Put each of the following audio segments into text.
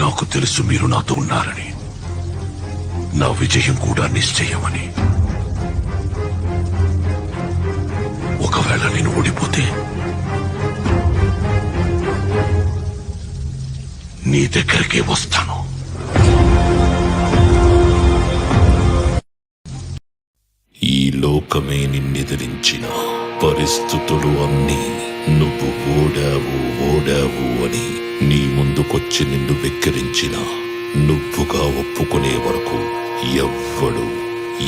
నాకు తెలుసు మీరు నాతో ఉన్నారని. నా విజయం కూడా నిశ్చయమని. ఒకవేళ నేను ఓడిపోతే నీ దగ్గరికే వస్తాను. ఈ లోకమే నిన్నెదిరించిన పరిస్థితులు అన్నీ నువ్వు ఓడావు ఓడావు అని ముందుకొచ్చి నిన్ను వెక్కిరించిన? నువ్వుగా ఒప్పుకునే వరకు ఎవ్వడు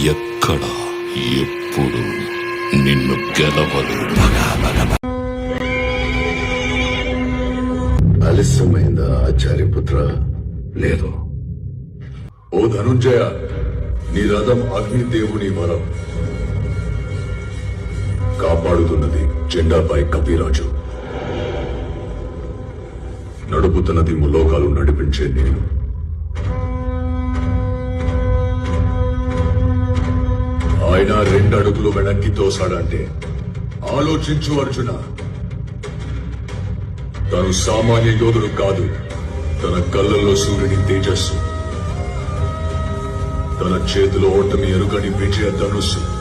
ఎక్కడ ఎప్పుడు నిన్ను గెలవలేడు. ఆలస్యమైందా ఆచార్యపుత్ర? లేదు. ఓ ధనుంజయ నీ రథం అగ్నిదేవుని వరం. కాపాడుతున్నది జెండాపై కపిరాజు. నడుపుతున్నది ములోకాలు నడిపించే నేను. ఆయన రెండు అడుగులు వెనక్కి తోసాడంటే ఆలోచించు అర్జున. తను సామాన్య యోధుడు కాదు తన కళ్ళల్లో సూర్యుని తేజస్సు. తన చేతిలో ఓటమి ఎరుగని విజయ ధనుస్సు.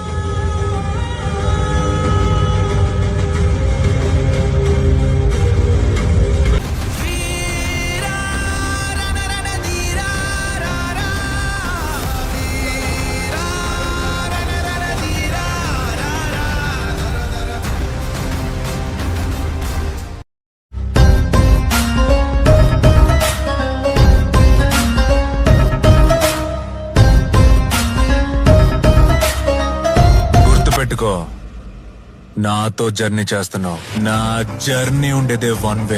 గుర్తుపెట్టుకో. నాతో జర్నీ చేస్తున్నావు. నా జర్నీ ఉండేదే వన్ వే.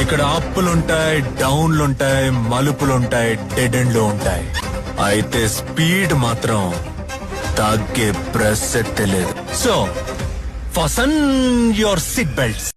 ఇక్కడ అప్పులుంటాయి డౌన్లుంటాయి మలుపులుంటాయి డెడ్ ఎండ్లు ఉంటాయి అయితే స్పీడ్ మాత్రం తగ్గే ప్రసక్తే లేదు. So fasten your seat belts.